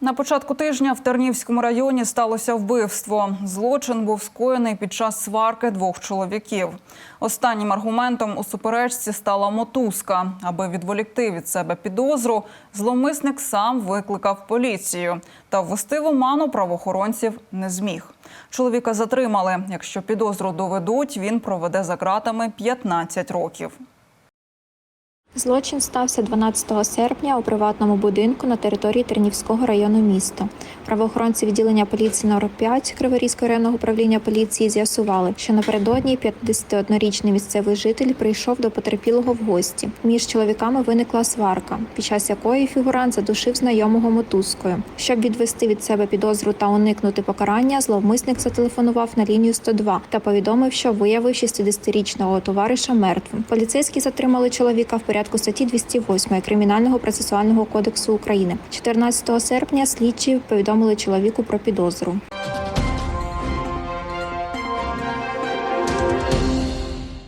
На початку тижня в Тернівському районі сталося вбивство. Злочин був скоєний під час сварки двох чоловіків. Останнім аргументом у суперечці стала мотузка. Аби відволікти від себе підозру, зловмисник сам викликав поліцію. Та ввести в оману правоохоронців не зміг. Чоловіка затримали. Якщо підозру доведуть, він проведе за ґратами 15 років. Злочин стався 12 серпня у приватному будинку на території Тернівського району міста. Правоохоронці відділення поліції номер 5 Криворізького районного управління поліції з'ясували, що напередодні 51-річний місцевий житель прийшов до потерпілого в гості. Між чоловіками виникла сварка, під час якої фігурант задушив знайомого мотузкою. Щоб відвести від себе підозру та уникнути покарання, зловмисник зателефонував на лінію 102 та повідомив, що виявив 60-річного товариша мертвим. Поліцейські затримали чоловіка в порядку статті 208 Кримінального процесуального кодексу України. 14 серпня слідчі повідомили чоловіку про підозру.